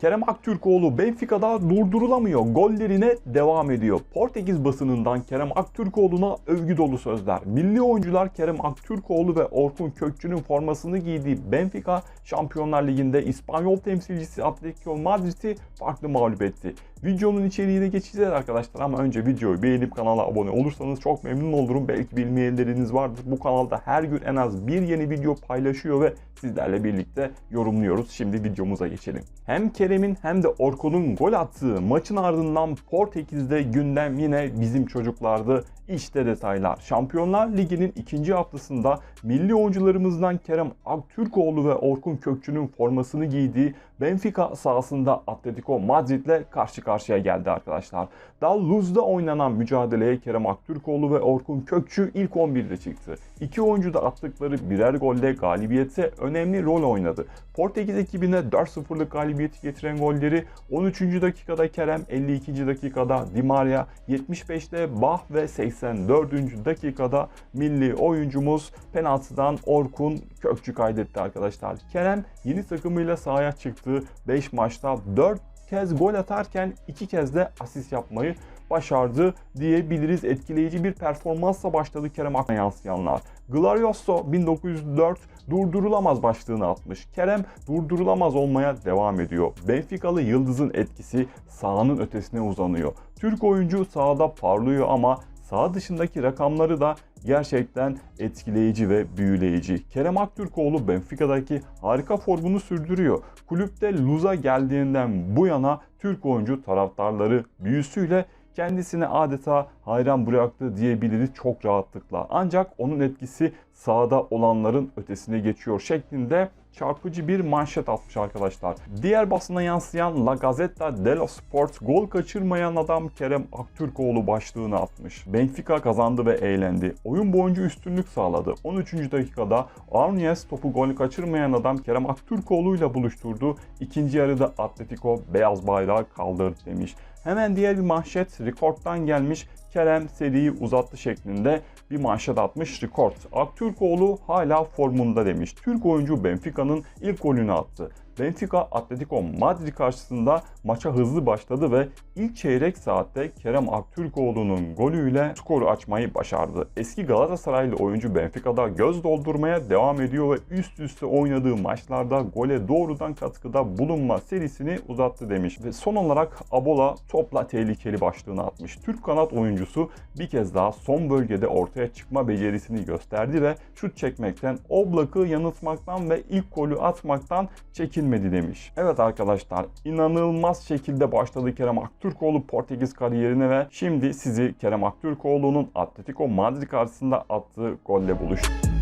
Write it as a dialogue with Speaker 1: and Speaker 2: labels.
Speaker 1: Kerem Aktürkoğlu Benfica'da durdurulamıyor. Gollerine devam ediyor. Portekiz basınından Kerem Aktürkoğlu'na övgü dolu sözler. Milli oyuncular Kerem Aktürkoğlu ve Orkun Kökçü'nün formasını giydiği Benfica Şampiyonlar Ligi'nde İspanyol temsilcisi Atletico Madrid'i farklı mağlup etti. Videonun içeriğine geçeceğiz arkadaşlar ama önce videoyu beğenip kanala abone olursanız çok memnun olurum. Belki bilmeyenleriniz vardır. Bu kanalda her gün en az bir yeni video paylaşıyor ve sizlerle birlikte yorumluyoruz. Şimdi videomuza geçelim. Hem Kerem'in hem de Orkun'un gol attığı maçın ardından Portekiz'de gündem yine bizim çocuklardı. İşte detaylar. Şampiyonlar Ligi'nin ikinci haftasında milli oyuncularımızdan Kerem Aktürkoğlu ve Orkun Kökçü'nün formasını giydiği Benfica sahasında Atletico Madrid'le karşı karşıya geldi arkadaşlar. Dallouz'da oynanan mücadeleye Kerem Aktürkoğlu ve Orkun Kökçü ilk 11'de çıktı. İki oyuncu da attıkları birer golle galibiyete önemli rol oynadı. Portekiz ekibine 4-0'lık galibiyeti getiren golleri 13. dakikada Kerem, 52. dakikada Di Maria, 75'te Bah ve 84. dakikada milli oyuncumuz penaltıdan Orkun Kökçü kaydetti arkadaşlar. Kerem yeni takımıyla sahaya çıktı. 5 maçta 4 kez gol atarken 2 kez de asist yapmayı başardı diyebiliriz. Etkileyici bir performansla başladı Kerem Akman'a yansıyanlar. Glorioso 1904 durdurulamaz başlığını atmış. Kerem durdurulamaz olmaya devam ediyor. Benficalı Yıldız'ın etkisi sahanın ötesine uzanıyor. Türk oyuncu sahada parlıyor ama saha dışındaki rakamları da gerçekten etkileyici ve büyüleyici. Kerem Aktürkoğlu Benfica'daki harika formunu sürdürüyor. Kulüpte Luz'a geldiğinden bu yana Türk oyuncu taraftarları büyüsüyle kendisine adeta hayran bıraktı diyebiliriz çok rahatlıkla. Ancak onun etkisi sahada olanların ötesine geçiyor şeklinde çarpıcı bir manşet atmış arkadaşlar. Diğer basına yansıyan La Gazzetta dello Sport gol kaçırmayan adam Kerem Aktürkoğlu başlığını atmış. Benfica kazandı ve eğlendi. Oyun boyunca üstünlük sağladı. 13. dakikada Arnies topu gol kaçırmayan adam Kerem Aktürkoğlu ile buluşturdu. İkinci yarıda Atletico beyaz bayrağı kaldırdı demiş. Hemen diğer bir manşet Rekord'dan gelmiş. Kerem seriyi uzattı şeklinde bir manşet atmış Rekord. Aktürkoğlu hala formunda demiş. Türk oyuncu Benfica'nın ilk golünü attı. Benfica Atletico Madrid karşısında maça hızlı başladı ve ilk çeyrek saatte Kerem Aktürkoğlu'nun golüyle skoru açmayı başardı. Eski Galatasaraylı oyuncu Benfica'da göz doldurmaya devam ediyor ve üst üste oynadığı maçlarda gole doğrudan katkıda bulunma serisini uzattı demiş. Ve son olarak Abola topla tehlikeli başlığını atmış. Türk kanat oyuncusu bir kez daha son bölgede ortaya çıkma becerisini gösterdi ve şut çekmekten, Oblak'ı yanıltmaktan ve ilk golü atmaktan çekinmedi demiş. Evet arkadaşlar inanılmaz şekilde başladı Kerem Aktürkoğlu Portekiz kariyerine ve şimdi sizi Kerem Aktürkoğlu'nun Atletico Madrid karşısında attığı golle buluştu.